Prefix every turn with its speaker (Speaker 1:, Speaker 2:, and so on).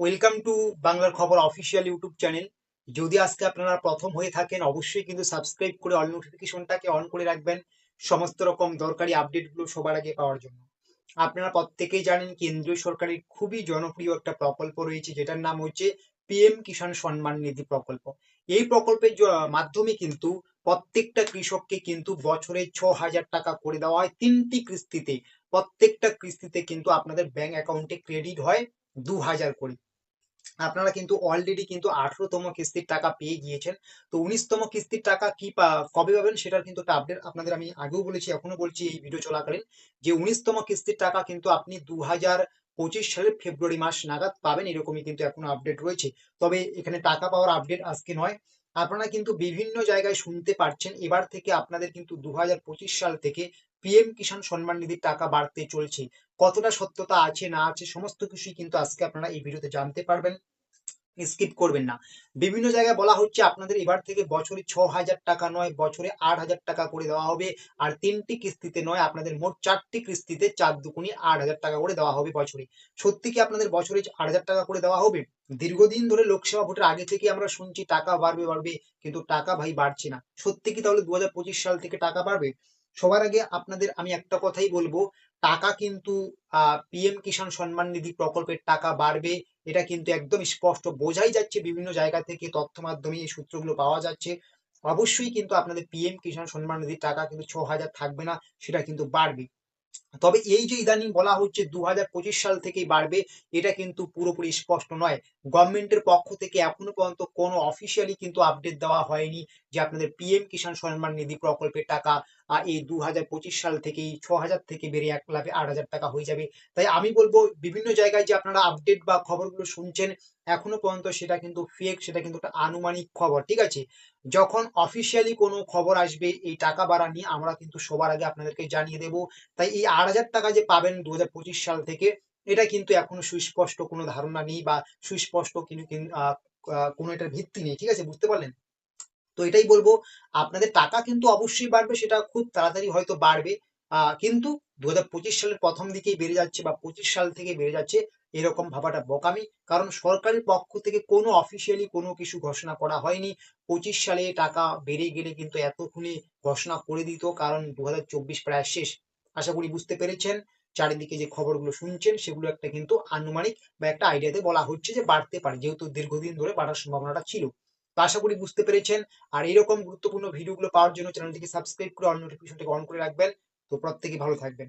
Speaker 1: Welcome to বাংলার খবর official YouTube channel যদি আজকে আপনারা প্রথম হয়ে থাকেন, অবশ্যই কিন্তু সাবস্ক্রাইব করে অল নোটিফিকেশনটাকে অন করে রাখবেন। সমস্ত রকম দরকারি আপডেটগুলো সবার আগে পাওয়ার জন্য। আপনারা প্রত্যেকেই জানেন কেন্দ্রীয় সরকারের খুবই জনপ্রিয় একটা প্রকল্প রয়েছে, যেটার নাম হচ্ছে পিএম কিষাণ সম্মান নিধি প্রকল্প। এই প্রকল্পের মাধ্যমে কিন্তু প্রত্যেকটা কৃষককে কিন্তু বছরে ছ হাজার টাকা করে দেওয়া হয় তিনটি কিস্তিতে। প্রত্যেকটা কিস্তিতে কিন্তু আপনাদের ব্যাংক অ্যাকাউন্টে ক্রেডিট হয় দু হাজার করে। আপনারা কিন্তু অলরেডি কিন্তু আঠারোতম কিস্তির টাকা পেয়ে গিয়েছেন। তো উনিশতম কিস্তির টাকা কি কবে পাবেন সেটার কিন্তু একটা আপডেট আপনাদের আমি আগেও বলেছি, এখনও বলছি এই ভিডিও চলাকালীন। যে উনিশতম কিস্তির টাকা কিন্তু আপনি দু পঁচিশ সালের ফেব্রুয়ারি মাস নাগাদ পাবেন, এরকমই কিন্তু এখনও আপডেট রয়েছে। তবে এখানে টাকা পাওয়ার আপডেট আজকে নয়। আপনারা কিন্তু বিভিন্ন জায়গায় শুনতে পারছেন, এবার থেকে আপনাদের কিন্তু দু সাল থেকে পিএম কিষাণ সম্মান নিধির টাকা বাড়তে চলছে। কতটা সত্যতা আছে, না আছে, সমস্ত কিছুই কিন্তু আজকে আপনারা এই ভিডিওতে জানতে পারবেন। স্কিপ করবেন না। বিভিন্ন জায়গায় বলা হচ্ছে আপনাদের এবার থেকে বছরে ছ হাজার টাকা নয়, বছরে আট হাজার টাকা করে দেওয়া হবে। আর তিনটি কিস্তিতে নয়, আপনাদের মোট চারটি কিস্তিতে চার দুকুনি আট হাজার টাকা করে দেওয়া হবে বছরে। সত্যি কি আপনাদের বছরে আট হাজার টাকা করে দেওয়া হবে? দীর্ঘদিন ধরে লোকসভা ভোটের আগে থেকে আমরা শুনছি টাকা বাড়বে বাড়বে, কিন্তু টাকা ভাই বাড়ছে না। সত্যি কি তাহলে দু সাল থেকে টাকা বাড়বে? সবার আগে আপনাদের আমি একটা কথাই বলব, টাকা কিন্তু পিএম কিষাণ সম্মান নিধি প্রকল্পের টাকা বাড়বে, এটা কিন্তু একদম স্পষ্ট বোঝাই যাচ্ছে বিভিন্ন জায়গা থেকে তথ্য মাধ্যমে এই সূত্রগুলো পাওয়া যাচ্ছে। অবশ্যই কিন্তু আপনাদের পিএম কিষাণ সম্মান নিধির টাকা কিন্তু ছ হাজার থাকবে না, সেটা কিন্তু বাড়বে। তবে এই যে ইদানিং বলা হচ্ছে দু হাজার পঁচিশ সাল থেকেই বাড়বে, এটা কিন্তু পুরোপুরি স্পষ্ট নয়। গভর্নমেন্টের পক্ষ থেকে এখনও পর্যন্ত কোনো অফিসিয়ালি কিন্তু আপডেট দেওয়া হয়নি যে আপনাদের পিএম কিষাণ সম্মান নিধি প্রকল্পের টাকা এই দু হাজার পঁচিশ সাল থেকেই ছ হাজার থেকে বেড়ে এক লাখে আট হাজার টাকা হয়ে যাবে। তাই আমি বলব বিভিন্ন জায়গায় যে আপনারা আপডেট বা খবরগুলো শুনছেন, এখনও পর্যন্ত সেটা কিন্তু ফেক সেটা কিন্তু একটা আনুমানিক খবর, ঠিক আছে? যখন অফিসিয়ালি কোনো খবর আসবে, এই টাকা বাড়া নিয়ে আমরা কিন্তু সবার আগে আপনাদেরকে জানিয়ে দেব। তাই এই আট হাজার টাকা যে পাবেন দু হাজার পঁচিশ সাল থেকে, এটা কিন্তু এখনও সুস্পষ্ট কোনো ধারণা নেই বা সুস্পষ্ট কিন্তু কোনো এটার ভিত্তি নেই, ঠিক আছে? বুঝতে পারলেন? তো এটাই বলব, আপনাদের টাকা কিন্তু অবশ্যই বাড়বে, সেটা খুব তাড়াতাড়ি হয়তো বাড়বে। কিন্তু দু সালের প্রথম দিকেই বেড়ে যাচ্ছে বা পঁচিশ সাল থেকে বেড়ে যাচ্ছে এরকম ভাবাটা বোকামি। কারণ সরকারের পক্ষ থেকে কোনো অফিসিয়ালি কোনো কিছু ঘোষণা করা হয়নি। পঁচিশ সালে টাকা বেড়ে গেলে কিন্তু এতক্ষণে ঘোষণা করে দিত, কারণ দু হাজার চব্বিশ প্রায় শেষ। আশা করি বুঝতে পেরেছেন। চারিদিকে যে খবরগুলো শুনছেন, সেগুলো একটা কিন্তু আনুমানিক বা একটা আইডিয়াতে বলা হচ্ছে যে বাড়তে পারে, যেহেতু দীর্ঘদিন ধরে বাড়ার সম্ভাবনাটা ছিল। আশা করি বুঝতে পেরেছেন। আর এরকম গুরুত্বপূর্ণ ভিডিওগুলো পাওয়ার জন্য চ্যানেলটিকে সাবস্ক্রাইব করে অল নোটিফিকেশনটাকে অন করে রাখবেন। তো প্রত্যেকে ভালো থাকবেন।